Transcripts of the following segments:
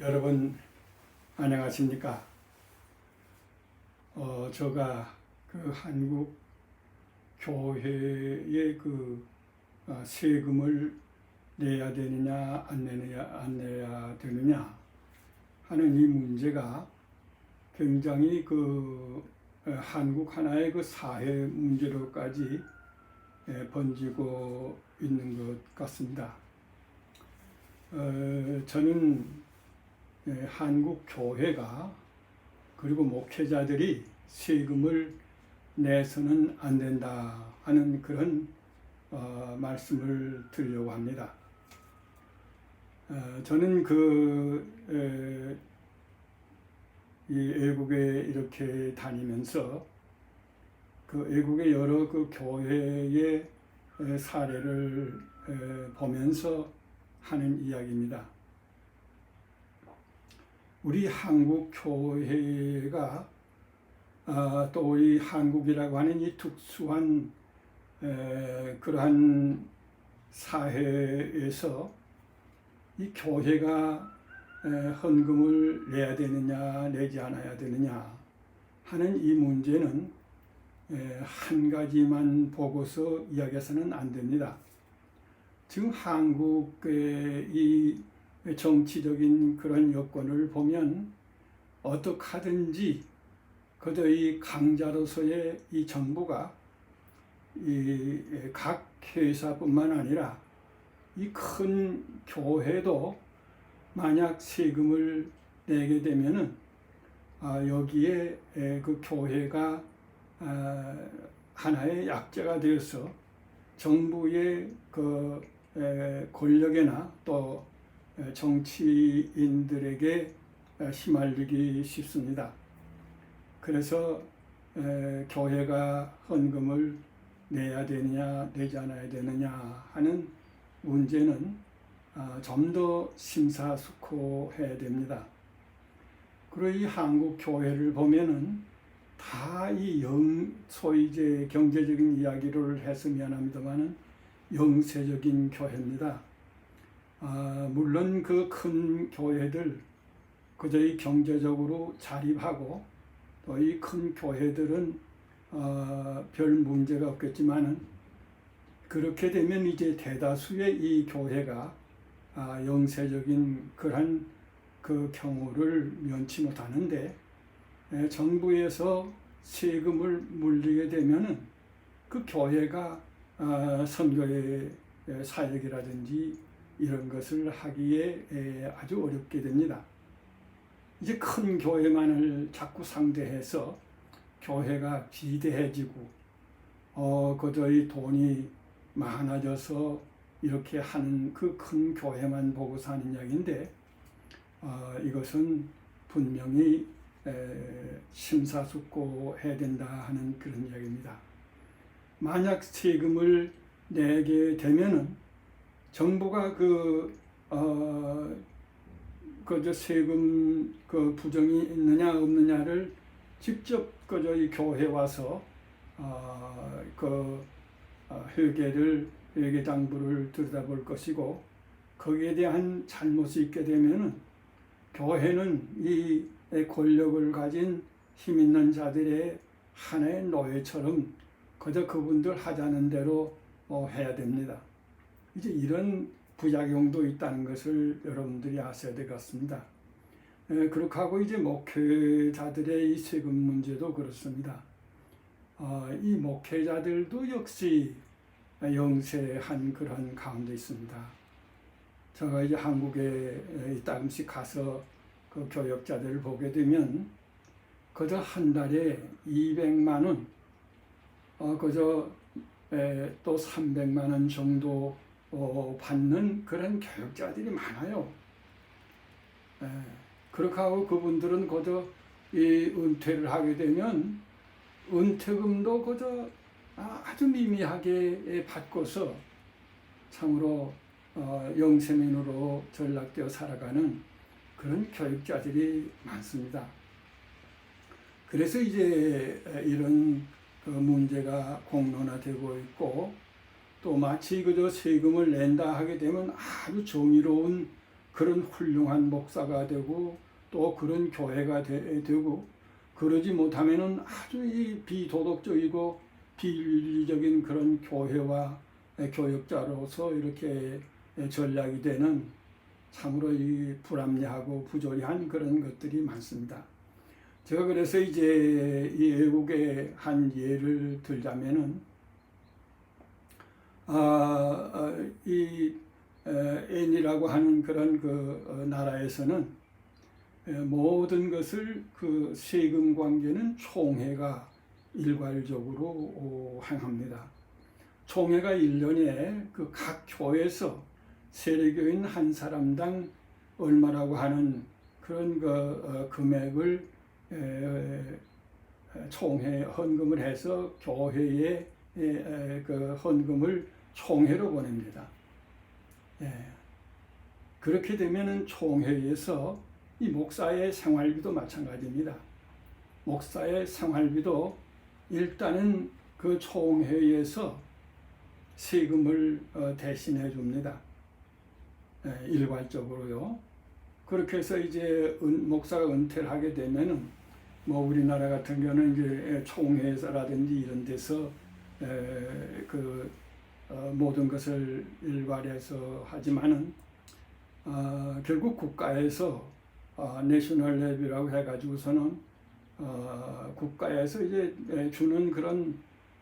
여러분 안녕하십니까? 어, 제가 그 한국 교회의 그 어, 세금을 내야 되느냐 안 내느냐 안 내야 되느냐 하는 이 문제가 굉장히 그 어, 한국 하나의 그 사회 문제로까지 예, 번지고 있는 것 같습니다. 어, 저는 예, 한국 교회가 그리고 목회자들이 세금을 내서는 안 된다 하는 그런 어, 말씀을 드리려고 합니다. 어, 저는 그 에, 이 외국에 이렇게 다니면서 그 외국의 여러 그 교회의 에, 사례를 에, 보면서 하는 이야기입니다. 우리 한국 교회가 아, 또 이 한국이라고 하는 이 특수한 에, 그러한 사회에서 이 교회가 에, 헌금을 내야 되느냐 내지 않아야 되느냐 하는 이 문제는 에, 한 가지만 보고서 이야기해서는 안 됩니다. 지금 한국의 이 정치적인 그런 여건을 보면 어떻게 하든지 그저 이 강자로서의 이 정부가 이 각 회사뿐만 아니라 이 큰 교회도 만약 세금을 내게 되면은 아 여기에 에, 그 교회가 아, 하나의 약자가 되어서 정부의 그 에, 권력이나 또 에, 정치인들에게 에, 휘말리기 쉽습니다. 그래서 에, 교회가 헌금을 내야 되느냐 내지 않아야 되느냐 하는 문제는 아, 좀더 심사숙고해야 됩니다. 그리고 이 한국 교회를 보면은 다 이 영 소위 이제 경제적인 이야기를 해서 미안합니다만은 영세적인 교회입니다. 아, 물론 그 큰 교회들 그저 이 경제적으로 자립하고 또 이 큰 교회들은 어, 별 문제가 없겠지만은 그렇게 되면 이제 대다수의 이 교회가 아, 영세적인 그러한 그 경우를 면치 못하는데 에, 정부에서 세금을 물리게 되면은 그 교회가 아, 선거의 에, 사역이라든지 이런 것을 하기에 에, 아주 어렵게 됩니다. 이제 큰 교회만을 자꾸 상대해서 교회가 비대해지고 어 그저 이 돈이 많아져서 이렇게 하는 그 큰 교회만 보고 사는 이야기인데 어, 이것은 분명히 에, 심사숙고해야 된다 하는 그런 이야기입니다. 만약 세금을 내게 되면은 정부가 그 어, 그저 세금 그 부정이 있느냐 없느냐를 직접 그저 이 교회 와서 어, 그 어, 회계를 회계 당부를 들여다볼 것이고 거기에 대한 잘못이 있게 되면은 교회는 이 권력을 가진 힘 있는 자들의 하나의 노예처럼 그저 그분들 하자는 대로 어, 해야 됩니다. 이제 이런 부작용도 있다는 것을 여러분들이 아셔야 되겠습니다. 에, 그렇게 하고 이제 목회자들의 이 세금 문제도 그렇습니다. 어, 이 목회자들도 역시 영세한 그런 가운데 있습니다. 제가 이제 한국에 따끔씩 가서 그 교역자들을 보게 되면 그저 한 달에 200만 원, 어, 그저 에, 또 300만 원 정도 어, 받는 그런 교역자들이 많아요. 에, 그렇게 하고 그분들은 그저 이 은퇴를 하게 되면 은퇴금도 그저 아주 미미하게 받고서 참으로 어, 영세민으로 전락되어 살아가는 그런 교육자들이 많습니다. 그래서 이제 이런 그 문제가 공론화되고 있고 또 마치 그저 세금을 낸다 하게 되면 아주 정의로운 그런 훌륭한 목사가 되고 또 그런 교회가 되, 고 그러지 못하면은 아주 이 비도덕적이고 비윤리적인 그런 교회와 교역자로서 이렇게 전략이 되는 참으로 이 불합리하고 부조리한 그런 것들이 많습니다. 제가 그래서 이제 이 외국의 한 예를 들자면은 아, 어, 이 에, N이라고 하는 그런 그 어, 나라에서는 에, 모든 것을 그 세금 관계는 총회가 일괄적으로 어, 행합니다. 총회가 1년에 그 각 교회에서 세례교인 한 사람당 얼마라고 하는 그런 그 어, 금액을 총회 헌금을 해서 교회에 그 헌금을 총회로 보냅니다. 예. 그렇게 되면은 총회에서 이 목사의 생활비도 마찬가지입니다. 목사의 생활비도 일단은 그 총회에서 세금을 어, 대신해 줍니다. 예, 일괄적으로요. 그렇게 해서 이제 은, 목사가 은퇴를 하게 되면은 뭐 우리나라 같은 경우는 이제 총회에서라든지 이런 데서 에, 그 어, 모든 것을 일괄해서 하지만은 어, 결국 국가에서 어, 내셔널 랩이라고 해가지고서는 어, 국가에서 이제 주는 그런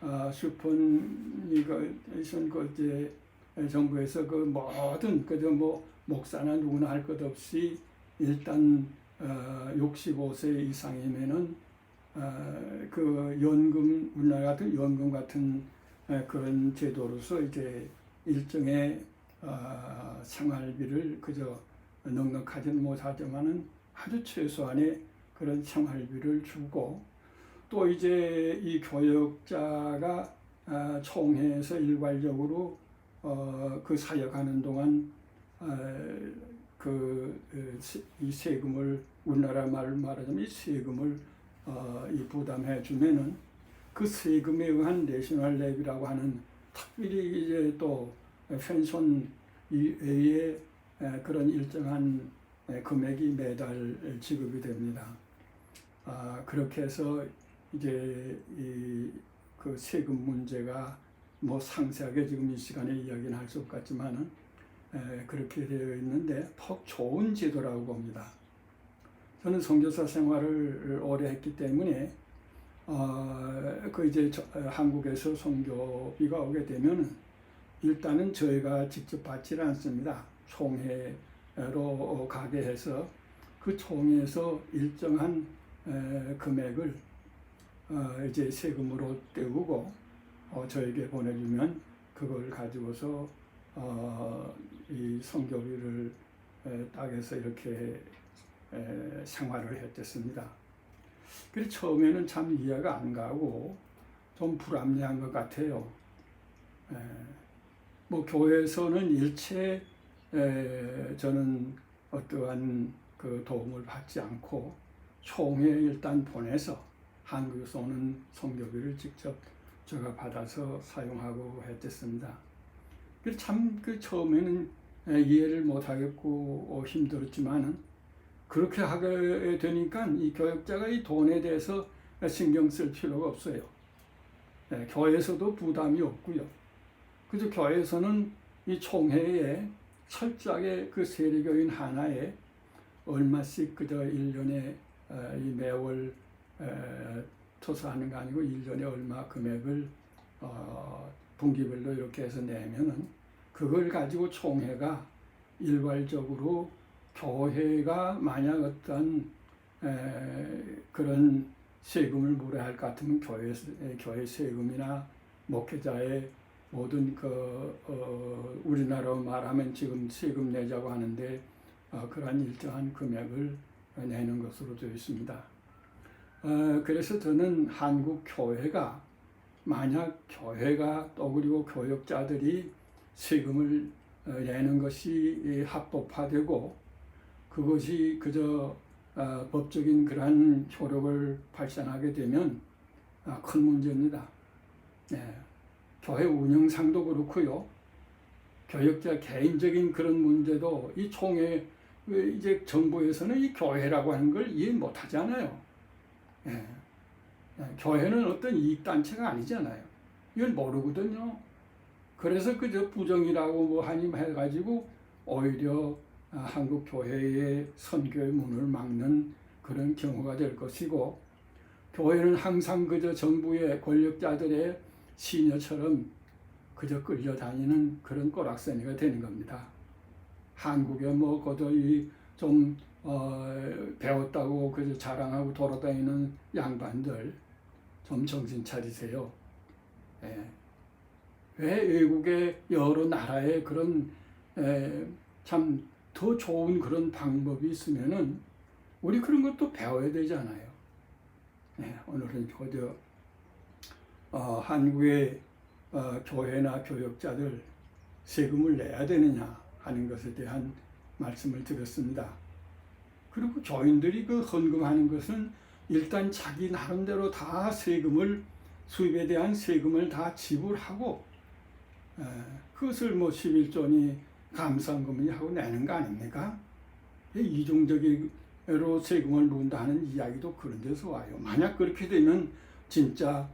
어, 슈폰 이거이션 그 이제 정부에서 그 모든 그저 뭐 목사나 누구나 할 것 없이 일단 어, 65세 이상이면은 어, 그 연금 우리나라 같은 연금 같은 에, 그런 제도로서 이제 일정의 어, 생활비를 그저 넉넉하지는 못하지만은 아주 최소한의 그런 생활비를 주고 또 이제 이 교역자가 아, 총회에서 일괄적으로 어, 그 사역하는 동안 아, 그이 세금을 우리나라 말을 말하자면 이 세금을 어, 이 부담해 주면은 그 세금에 의한 내셔널 랩이라고 하는 특별히 이제 또 펜션 외에 그런 일정한 금액이 매달 지급이 됩니다. 아, 그렇게 해서 이제 이 그 세금 문제가 뭐 상세하게 지금 이 시간에 이야기는 할 수 없겠지만은 에, 그렇게 되어 있는데 퍽 좋은 제도라고 봅니다. 저는 선교사 생활을 오래 했기 때문에 어, 그 이제 저, 어, 한국에서 선교비가 오게 되면 일단은 저희가 직접 받지 않습니다. 총회로 가게 해서 그 총회에서 일정한 에, 금액을 어, 이제 세금으로 떼우고 어, 저에게 보내주면 그걸 가지고서 어, 이 선교비를 에, 딱해서 이렇게 에, 생활을 했댔습니다. 그래서 처음에는 참 이해가 안 가고 좀 불합리한 것 같아요. 에, 뭐 교회에서는 일체 에, 저는 어떠한 그 도움을 받지 않고 총회 일단 보내서 한국에서 오는 성교비를 직접 제가 받아서 사용하고 했댔습니다. 참그 처음에는 이해를 못하겠고 어, 힘들었지만은 그렇게 하게 되니까 이 교육자가 이 돈에 대해서 신경 쓸 필요가 없어요. 네, 교회에서도 부담이 없고요. 그래서 교회에서는 이 총회에 철저하게 그 세례교인 하나에 얼마씩 그저 1년에 어, 이 매월 투자하는 게 아니고 1년에 얼마 금액을 어, 분기별로 이렇게 해서 내면은 그걸 가지고 총회가 일괄적으로 교회가 만약 어떤 그런 세금을 물어야 할 것 같으면 교회, 교회 세금이나 목회자의 모든 그, 어, 우리나라로 말하면 지금 세금 내자고 하는데, 어, 그러한 일정한 금액을 내는 것으로 되어 있습니다. 어, 그래서 저는 한국 교회가 만약 교회가 또 그리고 교역자들이 세금을 어, 내는 것이 합법화되고 그것이 그저 어, 법적인 그러한 효력을 발산하게 되면 아, 큰 문제입니다. 네. 교회 운영상도 그렇고요. 교역자 개인적인 그런 문제도 이 총회 왜 이제 정부에서는 이 교회라고 하는 걸 이해 못 하잖아요. 예. 예, 교회는 어떤 이익단체가 아니잖아요. 이걸 모르거든요. 그래서 그저 부정이라고 뭐 하니 해가지고 오히려 아, 한국 교회의 선교의 문을 막는 그런 경우가 될 것이고 교회는 항상 그저 정부의 권력자들의 시녀처럼 그저 끌려다니는 그런 꼬락서니가 되는 겁니다. 한국에 뭐 거의 좀 어, 배웠다고 그저 자랑하고 돌아다니는 양반들 좀 정신 차리세요. 예. 왜 외국의 여러 나라의 그런 참 더 좋은 그런 방법이 있으면은 우리 그런 것도 배워야 되잖아요. 예, 오늘은 그저 어, 한국의 어, 교회나 교역자들 세금을 내야 되느냐 하는 것에 대한 말씀을 드렸습니다. 그리고 교인들이 그 헌금하는 것은 일단 자기 나름대로 다 세금을 수입에 대한 세금을 다 지불하고 에, 그것을 뭐 11조니 감사금이 하고 내는 거 아닙니까? 이중적으로 세금을 하는 이야기도 그런 데서 와요. 만약 그렇게 되면 진짜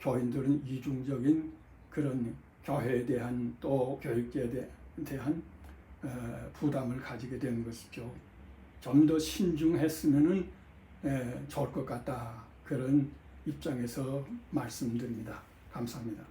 교인들은 이중적인 그런 교회에 대한 또 교육계에 대- 대한 어, 부담을 가지게 되는 것이죠. 좀 더 신중했으면은 에, 좋을 것 같다 그런 입장에서 말씀드립니다. 감사합니다.